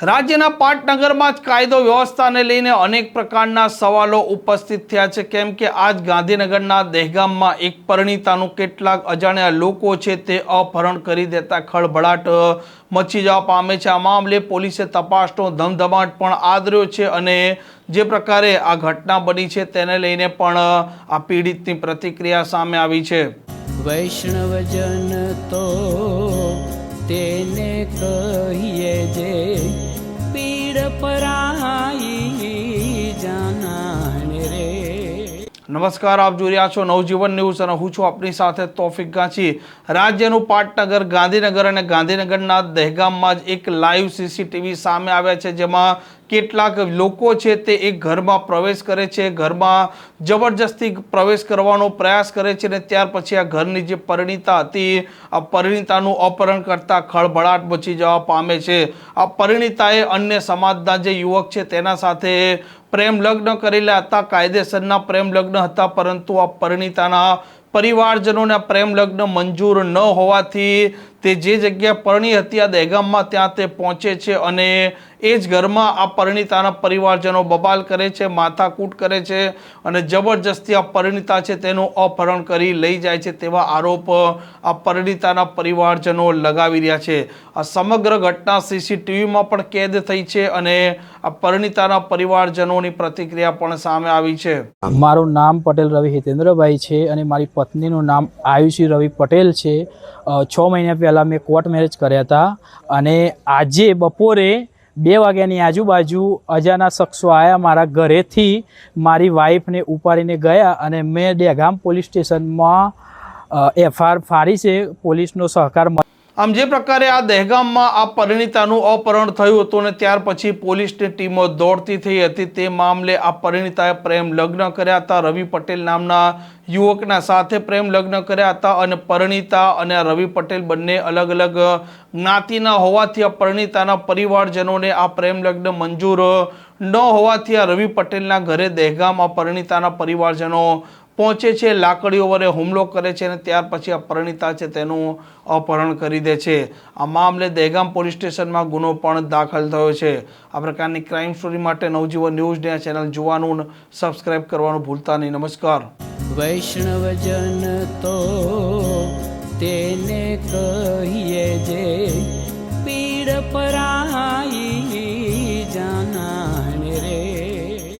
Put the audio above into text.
રાજ્યના પાટનગરમાં જ કાયદો વ્યવસ્થાને લઈને અનેક પ્રકારના સવાલો ઉપસ્થિત થયા છે. કેમ કે આજ ગાંધીનગરના દહેગામમાં એક પરિણીતાનું કેટલાક અજાણ્યા લોકો છે તે અપહરણ કરી દેતા ખળભળાટ મચી જવા પામે છે. આ મામલે પોલીસે તપાસનો ધમધમાટ પણ આદર્યો છે અને જે પ્રકારે આ ઘટના બની છે તેને લઈને પણ આ પીડિતની પ્રતિક્રિયા સામે આવી છે. વૈષ્ણવજન તો નમસ્કાર, આપ જોઈ રહ્યા છો નવજીવન ન્યૂઝ અને હું છું આપની સાથે તોફિક ગાંચી. રાજ્યનું પાટનગર, ગાંધીનગર અને ગાંધીનગરના દહેગામમાં જ એક લાઈવ સીસીટીવી સામે આવ્યા છે, જેમાં કેટલાક લોકો છે તે એક ઘરમાં પ્રવેશ કરે છે, ઘરમાં જબરજસ્તી પ્રવેશ કરવાનો પ્રયાસ કરે છે અને ત્યાર પછી આ ઘરની જે પરિણીતા હતી, આ પરિણીતાનું અપહરણ કરતાં ખળભળાટ મચી જવા પામે છે. આ પરિણીતાએ અન્ય સમાજના જે યુવક છે તેના સાથે પ્રેમ લગ્ન કરેલા હતા, કાયદેસરના પ્રેમ લગ્ન હતા, પરંતુ આ પરિણીતાના પરિવારજનોને પ્રેમ લગ્ન મંજૂર ન હોવાથી તે જે જગ્યાએ પરણી હતી આ દહેગામમાં ત્યાં તે પહોંચે છે અને એ જ ઘરમાં આ પરિણીતાના પરિવારજનો બબાલ કરે છે, માથાકૂટ કરે છે અને જબરજસ્તી આ પરિણીતા છે તેનું અપહરણ કરી લઈ જાય છે તેવા આરોપ આ પરિણીતાના પરિવારજનો લગાવી રહ્યા છે. આ સમગ્ર ઘટના સીસીટીવીમાં પણ કેદ થઈ છે અને આ પરિણીતાના પરિવારજનોની પ્રતિક્રિયા પણ સામે આવી છે. મારું નામ પટેલ રવિ હિતેન્દ્રભાઈ છે અને મારી પત્નીનું નામ આયુષી રવિ પટેલ છે. છ મહિના પહેલાં મેં કોર્ટ મેરેજ કર્યા હતા અને આજે બપોરે બે વાગ્યાની આજુબાજુ અજાના શખ્સો આવ્યા મારા ઘરેથી, મારી વાઈફને ઉપાડીને ગયા અને મેં ડેગામ પોલીસ સ્ટેશનમાં એફઆઈઆર ફાડી છે. પોલીસનો સહકાર આમ જે પ્રકારે આ દહેગામમાં આ પરિણીતાનું અપહરણ થયું હતું ને ત્યાર પછી પોલીસની ટીમો દોડતી થઈ હતી, તે મામલે આ પરિણીતાએ પ્રેમ લગ્ન કર્યા હતા. રવિ પટેલ નામના યુવકના સાથે પ્રેમ લગ્ન કર્યા હતા અને પરિણીતા અને રવિ પટેલ બંને અલગ અલગ જ્ઞાતિના હોવાથી આ પરિણીતાના પરિવારજનોને આ પ્રેમ લગ્ન મંજૂર ન હોવાથી આ રવિ પટેલના ઘરે દહેગામ, આ પરિણીતાના પરિવારજનો પહોંચે છે, લાકડીઓ વડે હુમલો કરે છે અને ત્યાર પછી આ છે તેનું અપહરણ કરી દે છે. આ મામલે દહેગામ પોલીસ સ્ટેશનમાં ગુનો પણ દાખલ થયો છે. આ પ્રકારની ક્રાઇમ સ્ટોરી માટે નવજીવન ન્યૂઝને આ ચેનલ જોવાનું સબસ્ક્રાઇબ કરવાનું ભૂલતા નહીં. નમસ્કાર. વૈષ્ણવજન તો તેને કહીએ જે પીડ પરાઈ